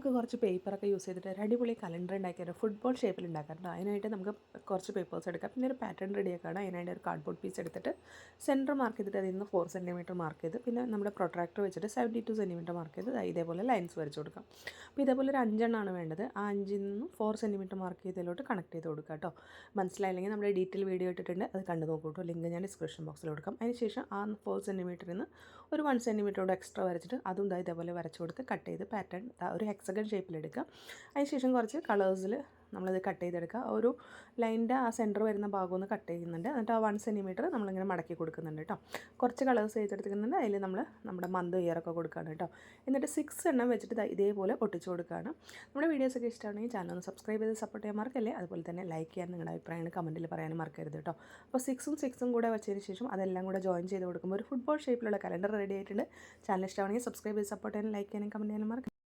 നമുക്ക് കുറച്ച് പേപ്പറൊക്കെ യൂസ് ചെയ്തിട്ട് ഒരു അടിപൊളി കലണ്ടർ ഉണ്ടാക്കിയാൽ ഫുട്ബോൾ ഷേപ്പിൽ ഉണ്ടാക്കാറുണ്ട് അതിനായിട്ട് നമുക്ക് കുറച്ച് പേപ്പേഴ്സ് എടുക്കാം. പിന്നെ ഒരു പാറ്റേൺ റെഡിയാക്കാണ് അതിനായിട്ട് ഒരു കാർഡ്ബോർഡ് പീസ് എടുത്തിട്ട് സെന്റർ മാർക്ക് ചെയ്തിട്ട് അതിൽ നിന്ന് ഫോർ സെന്റിമീറ്റർ മാർക്ക് ചെയ്ത് പിന്നെ നമ്മുടെ പ്രൊട്രാക്ടർ വെച്ചിട്ട് സെവന്റി ടു സെന്റിമീറ്റർ മാർക്ക് ചെയ്ത് ഇതേപോലെ ലൈൻസ് വരച്ച് കൊടുക്കാം. അപ്പോൾ ഇതേപോലെ ഒരു അഞ്ചെണ്ണമാണ് വേണ്ടത്. ആ അഞ്ചിൽ നിന്നും ഫോർ സെന്റിമീറ്റർ മാർക്ക് ചെയ്തതിലോട്ട് കണക്ട് ചെയ്ത് കൊടുക്കുക കേട്ടോ മനസ്സിലായില്ലെങ്കിൽ നമ്മുടെ ഡീറ്റെയിൽ വീഡിയോ ഇട്ടിട്ടുണ്ട്. അത് കണ്ടു നോക്കൂ കേട്ടോ ലിങ്ക് ഞാൻ ഡിസ്ക്രിപ്ഷൻ ബോക്സിൽ കൊടുക്കാം. അതിനുശേഷം ആ ഫോർ സെന്റിമീറ്ററിൽ നിന്ന് ഒരു വൺ സെന്റിമീറ്ററോട് എക്സ്ട്രാ വരച്ചിട്ട് അതും ഇതേപോലെ വരച്ച് കൊടുത്ത് കട്ട് ചെയ്ത് പാറ്റേൺ ഒരു ഹെക്സഗൺ ഷേപ്പിലെടുക്കുക അതിനുശേഷം കുറച്ച് കളേഴ്സിൽ നമ്മളത് കട്ട് ചെയ്തെടുക്കുക ഒരു ലൈനിന്റെ ആ സെന്റർ വരുന്ന ഭാഗം ഒന്ന് കട്ട് ചെയ്യുന്നുണ്ട്. എന്നിട്ട് ആ വൺ സെന്റിമീറ്റർ നമ്മളിങ്ങനെ മടക്കി കൊടുക്കുന്നുണ്ട് കേട്ടോ കുറച്ച് കളേഴ്സ് ചെയ്തെടുക്കുന്നുണ്ട് അതിൽ നമ്മൾ നമ്മുടെ മന്ത് ഇയറൊക്കെ കൊടുക്കുകയാണ് കേട്ടോ എന്നിട്ട് സിക്സ് എണ്ണം വെച്ചിട്ട് ഇതേപോലെ ഒട്ടിച്ചു കൊടുക്കുകയാണ് നമ്മുടെ വീഡിയോസൊക്കെ ഇഷ്ടമാണെങ്കിൽ ചാനൽ ഒന്ന് സബ്സ്ക്രൈബ് ചെയ്ത് സപ്പോർട്ട് ചെയ്യാൻ മറക്കല്ലേ? അതുപോലെ തന്നെ ലൈക്ക് ചെയ്യാൻ നിങ്ങളുടെ അഭിപ്രായങ്ങൾ കമന്റിൽ പറയാനും മറക്കരുത് കേട്ടോ അപ്പോൾ സിക്സും സിക്സും കൂടെ വെച്ചതിന് ശേഷം അതെല്ലാം കൂടെ ജോയിൻ ചെയ്ത് കൊടുക്കുമ്പോൾ ഒരു ഫുട്ബോൾ ഷേപ്പിലുള്ള കലണ്ടർ റെഡി ആയിട്ടുണ്ട്. ചാനൽ ഇഷ്ടമാണെങ്കിൽ സബ്സ്ക്രൈബ് ചെയ്ത് സപ്പോർട്ട് ചെയ്യാനും ലൈക്ക് ചെയ്യാനും കമന്റ് ചെയ്യാനും മറക്കും